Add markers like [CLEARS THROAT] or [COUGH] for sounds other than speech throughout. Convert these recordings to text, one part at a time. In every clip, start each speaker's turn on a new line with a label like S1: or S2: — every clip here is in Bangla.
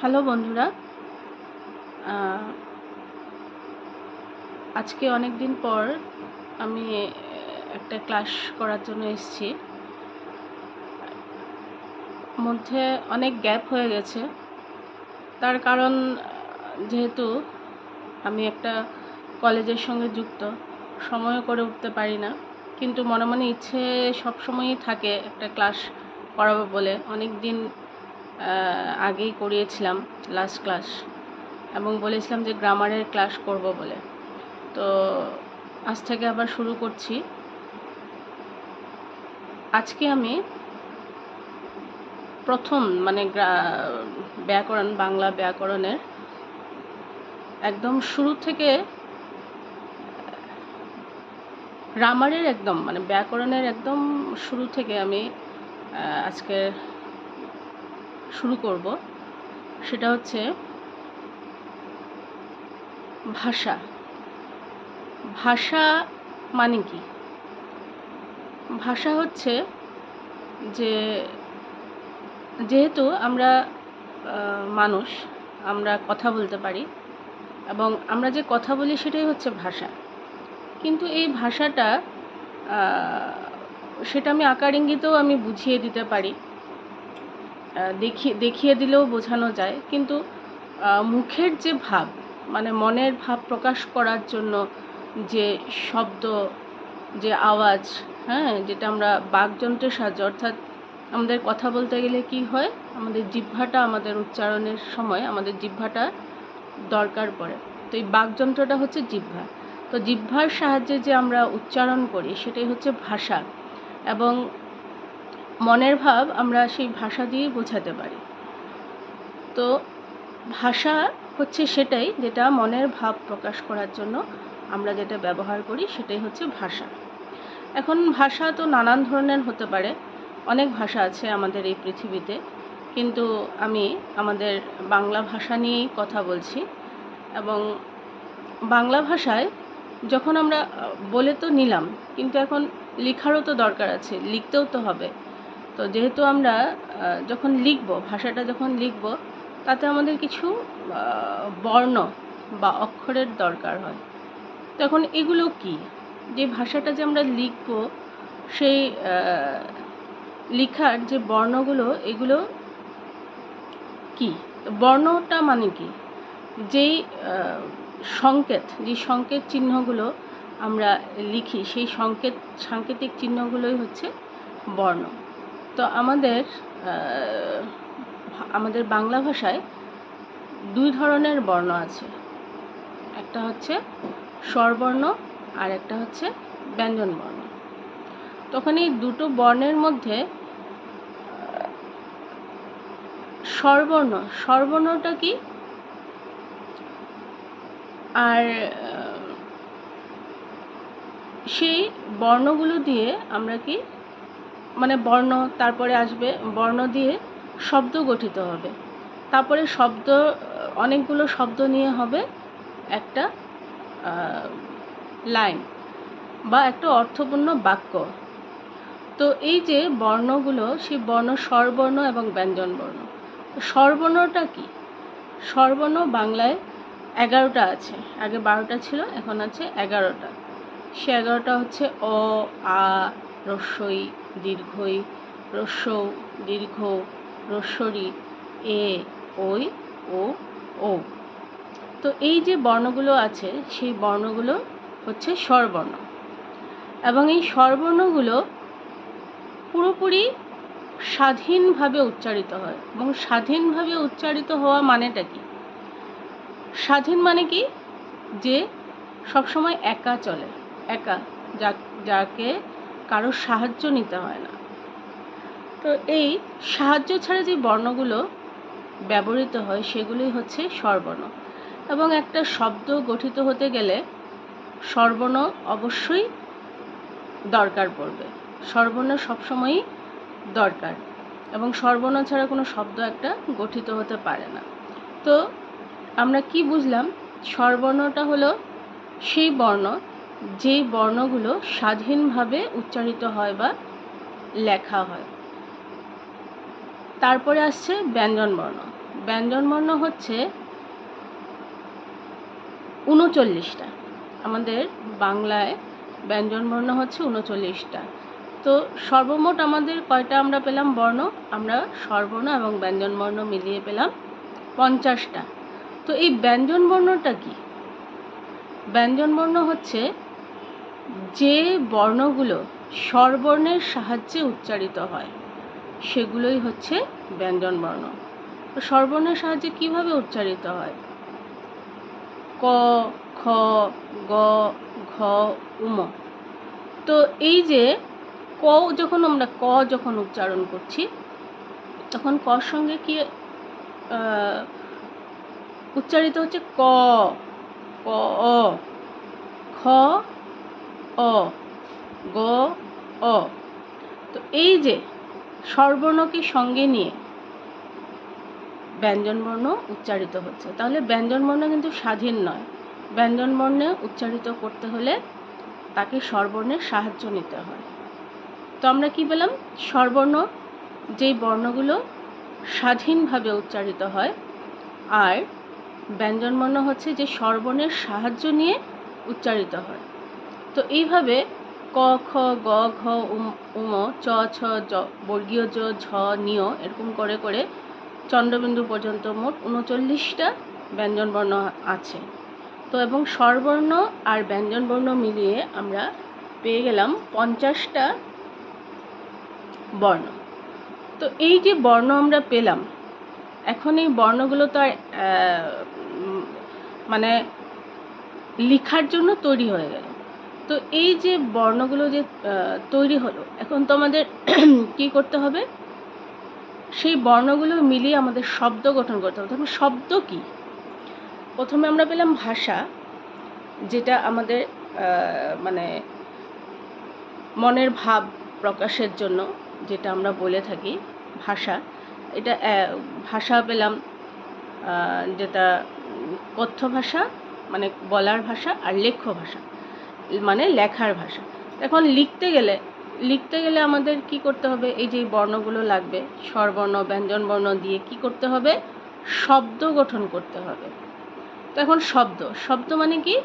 S1: হ্যালো বন্ধুরা আজকে অনেক দিন পর আমি একটা ক্লাস করার জন্য এসেছি। মধ্যে অনেক গ্যাপ হয়ে গেছে। তার কারণ, যেহেতু আমি একটা কলেজের সঙ্গে যুক্ত, সময়ও করে উঠতে পারি না। কিন্তু মনে মনে ইচ্ছে সবসময়ই থাকে একটা ক্লাস করাবো বলে। অনেক দিন আগেই করিয়েছিলাম লাস্ট ক্লাস এবং বলেছিলাম যে গ্রামারের ক্লাস করব বলে। তো আজ থেকে আবার শুরু করছি। আজকে আমি প্রথম মানে ব্যাকরণ বাংলা ব্যাকরণের একদম শুরু থেকে গ্রামারের একদম মানে ব্যাকরণের একদম শুরু থেকে আমি আহ, আজকে শুরু করব। সেটা হচ্ছে ভাষা। ভাষা মানে কি? ভাষা হচ্ছে যে যেহেতু আমরা মানুষ, আমরা কথা বলতে পারি এবং আমরা যে কথা বলি সেটাই হচ্ছে ভাষা। কিন্তু এই ভাষাটা সেটা আমি আকার ইঙ্গিতেও আমি বুঝিয়ে দিতে পারি। দেখিয়ে দেখিয়ে দিলেও বোঝানো যায়। কিন্তু মুখের যে ভাব মানে মনের ভাব প্রকাশ করার জন্য যে শব্দ, যে আওয়াজ হ্যাঁ যেটা আমরা বাকযন্ত্রের সাহায্যে, অর্থাৎ আমাদের কথা বলতে গেলে কি হয়? আমাদের জিহ্বাটা আমাদের উচ্চারণের সময় আমাদের জিহ্বাটা দরকার পড়ে। তো এই বাকযন্ত্রটা হচ্ছে জিহ্বা। তো জিহ্বার সাহায্যে যে আমরা উচ্চারণ করি, সেটাই হচ্ছে ভাষা। এবং মনের ভাব আমরা সেই ভাষা দিয়েই বোঝাতে পারি। তো ভাষা হচ্ছে সেটাই যেটা মনের ভাব প্রকাশ করার জন্য আমরা যেটা ব্যবহার করি সেটাই হচ্ছে ভাষা। এখন ভাষা তো নানান ধরনের হতে পারে, অনেক ভাষা আছে আমাদের এই পৃথিবীতে, কিন্তু আমি আমাদের বাংলা ভাষা নিয়েই কথা বলছি এবং বাংলা ভাষায় যখন আমরা বলে তো নিলাম, কিন্তু এখন লেখারও তো দরকার আছে, লিখতেও তো হবে। তো যেহেতু আমরা যখন লিখব, ভাষাটা যখন লিখব, তাতে আমাদের কিছু বর্ণ বা অক্ষরের দরকার হয়। তো এখন এগুলো কি? যে ভাষাটা যে আমরা লিখব, সেই লেখার যে বর্ণগুলো, এগুলো কি? বর্ণটা মানে কি? যেই সংকেত যে সংকেত চিহ্নগুলো আমরা লিখি, সেই সংকেত, সাংকেতিক চিহ্নগুলোই হচ্ছে বর্ণ। তো আমাদের আমাদের বাংলা ভাষায় দুই ধরনের বর্ণ আছে। একটা হচ্ছে স্বরবর্ণ আর একটা হচ্ছে ব্যঞ্জন বর্ণ তখন এই দুটো বর্ণের মধ্যে স্বরবর্ণ, স্বরবর্ণটা কি? আর সেই বর্ণগুলো দিয়ে আমরা কি মানে বর্ণ তারপরে আসবে, বর্ণ দিয়ে শব্দ গঠিত হবে। তারপরে শব্দ, অনেকগুলো শব্দ নিয়ে হবে একটা লাইন বা একটা অর্থপূর্ণ বাক্য। তো এই যে বর্ণগুলো, সেই বর্ণ স্বরবর্ণ এবং ব্যঞ্জন বর্ণ তো স্বরবর্ণটা কি? স্বরবর্ণ বাংলায় এগারোটা আছে। আগে বারোটা ছিল, এখন আছে এগারোটা। সে এগারোটা হচ্ছে অ, আ রস্যই দীর্ঘই রস্যৌ দীর্ঘ রস্যরি এ, ওই, ও ও। তো এই যে বর্ণগুলো আছে, সেই বর্ণগুলো হচ্ছে স্বরবর্ণ। এবং এই স্বরবর্ণগুলো পুরোপুরি স্বাধীনভাবে উচ্চারিত হয়। এবং স্বাধীনভাবে উচ্চারিত হওয়া মানেটা কি? স্বাধীন মানে কি? যে সবসময় একা চলে। একা যা, যাকে কারও সাহায্য নিতে হয় না। তো এই সাহায্য ছাড়া যে বর্ণগুলো ব্যবহৃত হয়, সেগুলোই হচ্ছে স্বরবর্ণ। এবং একটা শব্দ গঠিত হতে গেলে স্বরবর্ণ অবশ্যই দরকার পড়বে। স্বরবর্ণ সবসময়ই দরকার। এবং স্বরবর্ণ ছাড়া কোনো শব্দ একটা গঠিত হতে পারে না। তো আমরা কি বুঝলাম? স্বরবর্ণটা হলো সেই বর্ণ যেই বর্ণগুলো স্বাধীনভাবে উচ্চারিত হয় বা লেখা হয়। তারপরে আসছে ব্যঞ্জন বর্ণ। ব্যঞ্জনবর্ণ হচ্ছে উনচল্লিশটা। আমাদের বাংলায় ব্যঞ্জনবর্ণ হচ্ছে উনচল্লিশটা। তো সর্বমোট আমাদের কয়টা আমরা পেলাম বর্ণ? আমরা স্বরবর্ণ এবং ব্যঞ্জনবর্ণ মিলিয়ে পেলাম পঞ্চাশটা। তো এই ব্যঞ্জনবর্ণটা কি? ব্যঞ্জনবর্ণ হচ্ছে যে বর্ণগুলো স্বরবর্ণের সাহায্যে উচ্চারিত হয়, সেগুলোই হচ্ছে ব্যঞ্জনবর্ণ। তো স্বরবর্ণের সাহায্যে কীভাবে উচ্চারিত হয়? ক, খ, গ, ঘ, উম। তো এই যে ক যখন আমরা ক যখন উচ্চারণ করছি, তখন কর সঙ্গে কি উচ্চারিত হচ্ছে ক ক, অ। খ অ গ অ তো এই যে স্বরবর্ণকে সঙ্গে নিয়ে ব্যঞ্জনবর্ণ উচ্চারিত হচ্ছে, তাহলে ব্যঞ্জনবর্ণ কিন্তু স্বাধীন নয়। ব্যঞ্জনবর্ণে উচ্চারিত করতে হলে তাকে স্বরবর্ণের সাহায্য নিতে হয়। তো আমরা কি পেলাম? স্বরবর্ণ, যেই বর্ণগুলো স্বাধীনভাবে উচ্চারিত হয়, আর ব্যঞ্জনবর্ণ হচ্ছে যে স্বরবর্ণের সাহায্য নিয়ে উচ্চারিত হয়। তো এইভাবে ক, খ, গ, ঘ, উম চ, ছ, জ, বর্গীয় জ, ঝ নিয় এরকম করে করে চন্দ্রবিন্দু পর্যন্ত মোট উনচল্লিশটা ব্যঞ্জনবর্ণ আছে। তো এবং স্বরবর্ণ আর ব্যঞ্জনবর্ণ মিলিয়ে আমরা পেয়ে গেলাম পঞ্চাশটা বর্ণ। তো এই যে বর্ণ আমরা পেলাম, এখন এই বর্ণগুলো তো আর মানে লেখার জন্য তৈরি হয়ে গেল। তো এই যে বর্ণগুলো যে তৈরি হলো, এখন তো আমাদের [CLEARS THROAT] কি করতে হবে? সেই বর্ণগুলো মিলিয়ে আমাদের শব্দ গঠন করতে হবে। তখন শব্দ কি? প্রথমে আমরা পেলাম ভাষা, যেটা আমাদের মানে মনের ভাব প্রকাশের জন্য যেটা আমরা বলে থাকি, ভাষা। এটা ভাষা পেলাম যেটা কথ্য ভাষা মানে বলার ভাষা আর লেখ্য ভাষা। মানে লেখার ভাষা। এখন লিখতে গেলে লিখতে গেলে আমাদের কি করতে হবে? এই যে বর্ণগুলো লাগবে, স্বরবর্ণ, ব্যঞ্জনবর্ণ দিয়ে কি করতে হবে? শব্দ গঠন করতে হবে। তো এখন শব্দ শব্দ মানে কি?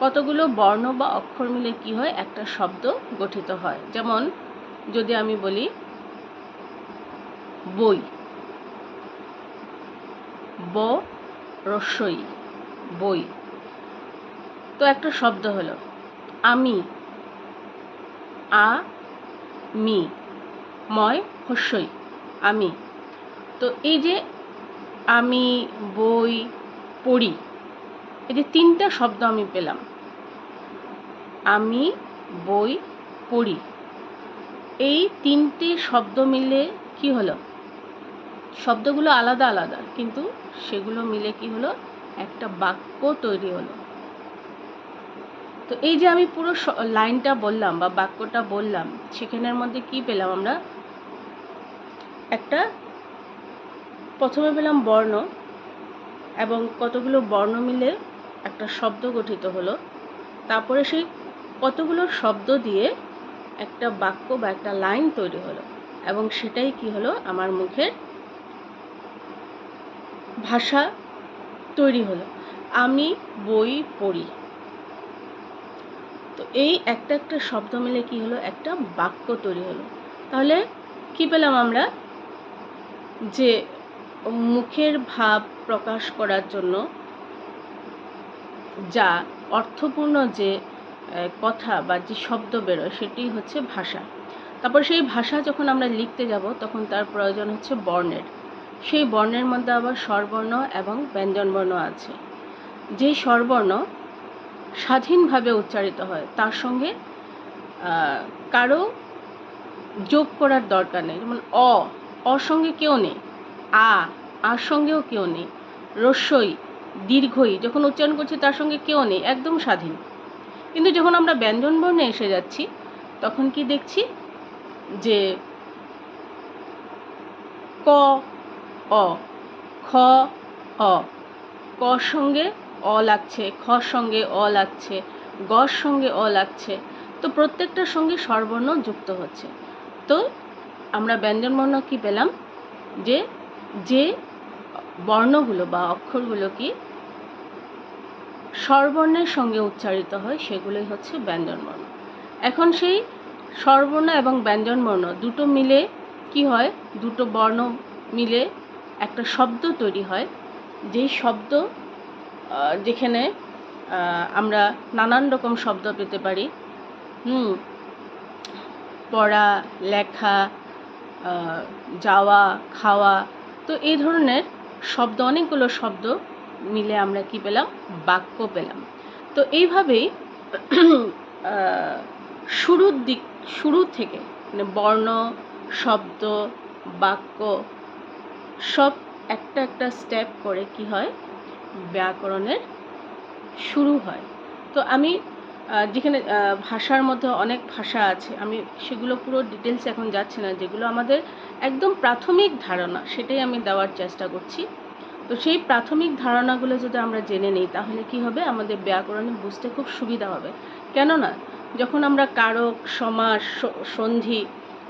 S1: কতগুলো বর্ণ বা অক্ষর মিলে কি হয়? একটা শব্দ গঠিত হয়। যেমন, যদি আমি বলি, বই। ব, রস্যই, বই। তো একটা শব্দ হলো। আমি, আ, মি, ময়, হস্যই, আমি। তো এই যে আমি, বই, পড়ি, এই যে তিনটা শব্দ আমি পেলাম। আমি, বই, পড়ি, এই তিনটে শব্দ মিলে কি হলো? শব্দগুলো আলাদা আলাদা, কিন্তু সেগুলো মিলে কি হলো? একটা বাক্য তৈরি হলো। তো এই যে আমি পুরো লাইনটা বললাম বা বাক্যটা বললাম, সেখানের মধ্যে কি পেলাম আমরা? একটা, প্রথমে পেলাম বর্ণ, এবং কতগুলো বর্ণ মিলে একটা শব্দ গঠিত হলো। তারপরে সেই কতগুলো শব্দ দিয়ে একটা বাক্য বা একটা লাইন তৈরি হলো, এবং সেটাই কি হলো? আমার মুখের ভাষা তৈরি হলো। আমি বই পড়ি। এই একটা একটা শব্দ মিলে কি হলো? একটা বাক্য তৈরি হলো। তাহলে কি পেলাম আমরা? যে মুখের ভাব প্রকাশ করার জন্য যা অর্থপূর্ণ যে কথা বা যে শব্দ বেরোয় সেটি হচ্ছে ভাষা। তারপর সেই ভাষা যখন আমরা লিখতে যাব, তখন তার প্রয়োজন হচ্ছে বর্ণের। সেই বর্ণের মধ্যে আবার স্বরবর্ণ এবং ব্যঞ্জনবর্ণ আছে। যে স্বরবর্ণ স্বাধীনভাবে উচ্চারিত হয়। তার সঙ্গে কারও যোগ করার দরকার নেই। যেমন, অ, অর সঙ্গে কেউ নেই। আ আর সঙ্গেও কেউ নেই। রস্যই, দীর্ঘই, যখন উচ্চারণ করছি তার সঙ্গে কেউ নেই, একদম স্বাধীন। কিন্তু যখন আমরা ব্যঞ্জনবর্ণে এসে যাচ্ছি, তখন কি দেখছি? যে, ক, অ, খ, অ, ক সঙ্গে অ লাগছে খর সঙ্গে অ লাগছে গর সঙ্গে অ লাগছে। তো প্রত্যেকটার সঙ্গে স্বরবর্ণ যুক্ত হচ্ছে। তো আমরা ব্যঞ্জনবর্ণ কি পেলাম? যে যে বর্ণগুলো বা অক্ষরগুলো কি স্বরবর্ণের সঙ্গে উচ্চারিত হয়, সেগুলোই হচ্ছে ব্যঞ্জনবর্ণ। এখন সেই স্বরবর্ণ এবং ব্যঞ্জনবর্ণ দুটো মিলে কি হয়? দুটো বর্ণ মিলে একটা শব্দ তৈরি হয়। যেই শব্দ যেখানে আমরা নানান রকম শব্দ পেতে পারি। হুম, পড়া, লেখা যাওয়া, খাওয়া, তো এই ধরনের শব্দ, অনেকগুলো শব্দ মিলে আমরা কি পেলাম? বাক্য পেলাম। তো এইভাবেই [CLEARS THROAT] শুরুর দিক, শুরু থেকে মানে বর্ণ, শব্দ, বাক্য, সব একটা একটা স্টেপ করে কি হয়? ব্যাকরণের শুরু হয়। তো আমি যেখানে ভাষার মধ্যে অনেক ভাষা আছে, আমি সেগুলো পুরো ডিটেলস এখন যাচ্ছি না, যেগুলো আমাদের একদম প্রাথমিক ধারণা, সেটাই আমি দেওয়ার চেষ্টা করছি। তো সেই প্রাথমিক ধারণাগুলো যদি আমরা জেনে নিই, তাহলে কি হবে? আমাদের ব্যাকরণে বুঝতে খুব সুবিধা হবে। কেননা, যখন আমরা কারক, সমাস সন্ধি,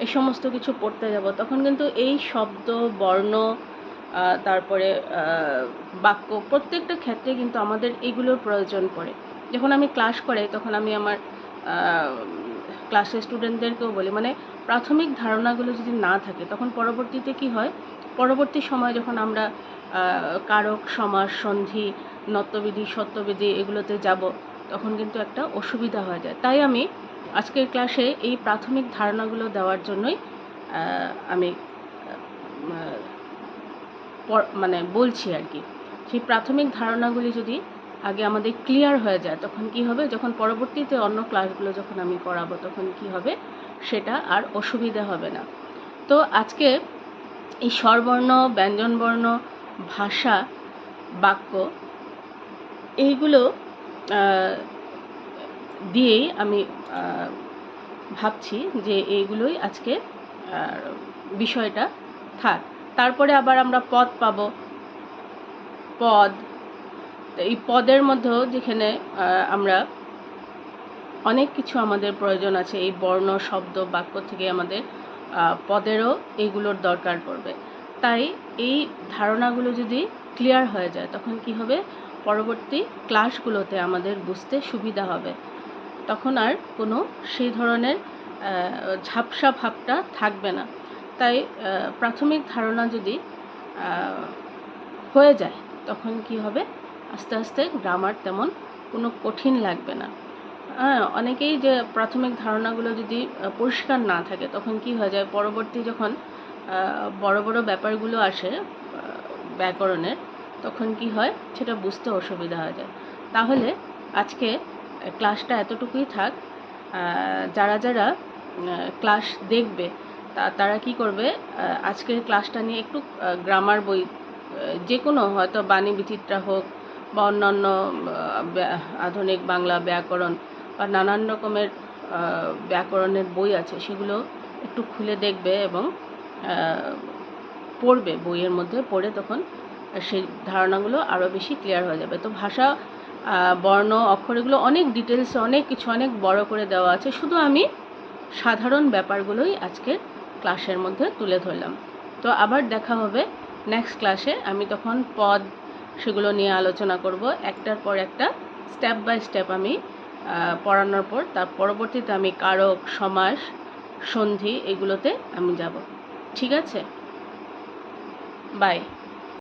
S1: এই সমস্ত কিছু পড়তে যাব, তখন কিন্তু এই শব্দ, বর্ণ তারপরে বাক্য প্রত্যেকটা ক্ষেত্রে কিন্তু আমাদের এগুলোর প্রয়োজন পড়ে। যখন আমি ক্লাস করাই তখন আমি আমার ক্লাসের স্টুডেন্টদেরকেও বলি মানে প্রাথমিক ধারণাগুলো যদি না থাকে, তখন পরবর্তীতে কি হয়? পরবর্তী সময় যখন আমরা কারক, সমাস, সন্ধি নত্যবিধি সত্যবিধি এগুলোতে যাব, তখন কিন্তু একটা অসুবিধা হয়ে যায়। তাই আমি আজকের ক্লাসে এই প্রাথমিক ধারণাগুলো দেওয়ার জন্যই আমি মানে বলছি আর কি, সেই প্রাথমিক ধারণাগুলি যদি আগে আমাদের ক্লিয়ার হয়ে যায়, তখন কি হবে? যখন পরবর্তীতে অন্য ক্লাসগুলো যখন আমি করাবো তখন কি হবে? সেটা আর অসুবিধা হবে না। তো আজকে এই স্বরবর্ণ, ব্যঞ্জনবর্ণ, ভাষা, বাক্য এইগুলো দিয়েই আমি ভাবছি যে এইগুলোই আজকে বিষয়টা থাক। তারপরে আবার আমরা পদ পাবো। পদ। এই পদের মধ্যেও যেখানে আমরা অনেক কিছু আমাদের প্রয়োজন আছে। এই বর্ণ, শব্দ, বাক্য থেকে আমাদের পদেরও এগুলোর দরকার পড়বে। তাই এই ধারণাগুলো যদি ক্লিয়ার হয়ে যায়, তখন কি হবে? পরবর্তী ক্লাসগুলোতে আমাদের বুঝতে সুবিধা হবে। তখন আর কোনো সেই ধরনের ঝাপসা ভাবটা থাকবে না। তাই প্রাথমিক ধারণা যদি হয়ে যায়, তখন কি হবে? আস্তে আস্তে গ্রামার তেমন কোনো কঠিন লাগবে না। হ্যাঁ অনেকেই যে প্রাথমিক ধারণাগুলো যদি পরিষ্কার না থাকে, তখন কি হয়ে যায়? পরবর্তী যখন বড় বড় ব্যাপারগুলো আসে ব্যাকরণের, তখন কি হয়? সেটা বুঝতে অসুবিধা হয়ে যায়। তাহলে আজকে ক্লাসটা এতটুকুই থাক। যারা যারা ক্লাস দেখবে তারা কি করবে? আজকের ক্লাসটা নিয়ে একটু গ্রামার বই যে কোনো হয়তো বাণী বিচিত্রা হোক বা অন্যান্য আধুনিক বাংলা ব্যাকরণ বা নানান রকমের ব্যাকরণের বই আছে, সেগুলো একটু খুলে দেখবে এবং পড়বে বইয়ের মধ্যে পড়ে তখন সেই ধারণাগুলো আরও বেশি ক্লিয়ার হয়ে যাবে। তো ভাষা বর্ণ, অক্ষর এগুলো অনেক ডিটেলসে অনেক কিছু, অনেক বড় করে দেওয়া আছে। শুধু আমি সাধারণ ব্যাপারগুলোই আজকের ক্লাসের মধ্যে তুলে ধরলাম। তো আবার দেখা হবে নেক্সট ক্লাসে আমি তখন পদ সেগুলো নিয়ে আলোচনা করব। একটার পর একটা স্টেপ বাই স্টেপ আমি পড়ানোর পর, তার পরবর্তীতে আমি কারক, সমাস, সন্ধি এগুলোতে আমি যাব। ঠিক আছে? বাই